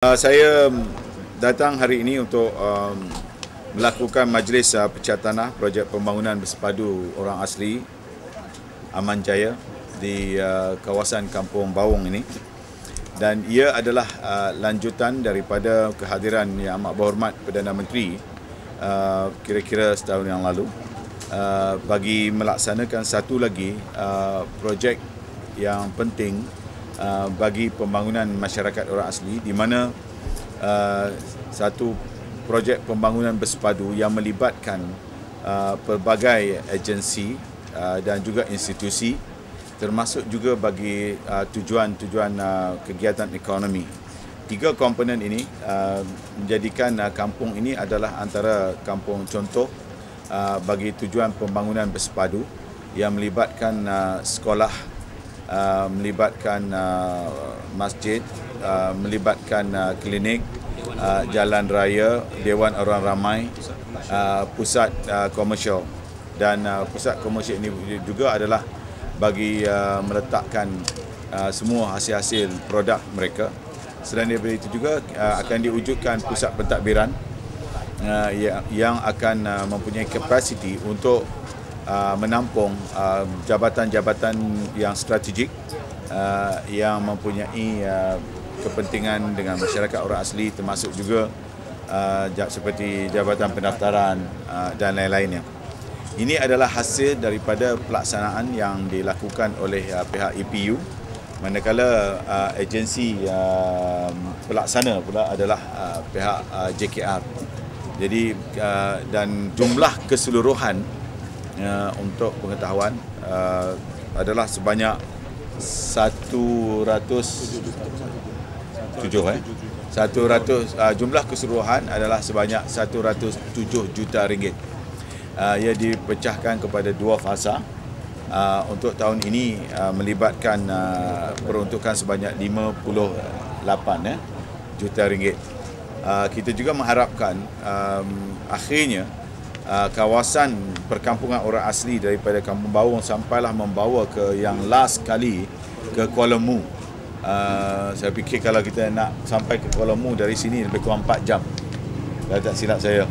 Uh, saya datang hari ini untuk um, melakukan majlis uh, pecah tanah projek pembangunan bersepadu orang asli Aman Jaya di uh, kawasan Kampung Bawong ini. Dan ia adalah uh, lanjutan daripada kehadiran yang amat berhormat Perdana Menteri uh, kira-kira setahun yang lalu. Uh, bagi melaksanakan satu lagi uh, projek yang penting Uh, bagi pembangunan masyarakat orang asli di mana uh, satu projek pembangunan bersepadu yang melibatkan uh, pelbagai agensi uh, dan juga institusi termasuk juga bagi uh, tujuan-tujuan uh, kegiatan ekonomi. Tiga komponen ini uh, menjadikan uh, kampung ini adalah antara kampung contoh uh, bagi tujuan pembangunan bersepadu yang melibatkan uh, sekolah Uh, melibatkan uh, masjid, uh, melibatkan uh, klinik, uh, jalan raya, dewan orang ramai, uh, pusat uh, komersial dan uh, pusat komersial ini juga adalah bagi uh, meletakkan uh, semua hasil-hasil produk mereka. Selain daripada itu juga uh, akan diwujudkan pusat pentadbiran uh, yang, yang akan uh, mempunyai kapasiti untuk Uh, menampung uh, jabatan-jabatan yang strategik uh, yang mempunyai kepentingan dengan masyarakat orang asli termasuk juga seperti jabatan pendaftaran dan lain-lainnya. Ini adalah hasil daripada pelaksanaan yang dilakukan oleh pihak EPU manakala agensi pelaksana pula adalah pihak JKR. Jadi dan jumlah keseluruhan uh, untuk pengetahuan uh, adalah sebanyak 107 eh 100 uh, jumlah keseluruhan adalah sebanyak 107 juta ringgit. Uh, ia dipecahkan kepada dua fasa. Uh, untuk tahun ini uh, melibatkan uh, peruntukan sebanyak 58 eh, juta ringgit. Uh, kita juga mengharapkan um, akhirnya uh, kawasan perkampungan orang asli daripada Kampung Bawang sampailah membawa ke yang last kali ke Kuala Mu. Uh, saya fikir kalau kita nak sampai ke Kuala Mu dari sini lebih kurang 4 jam. Kalau tak silap saya.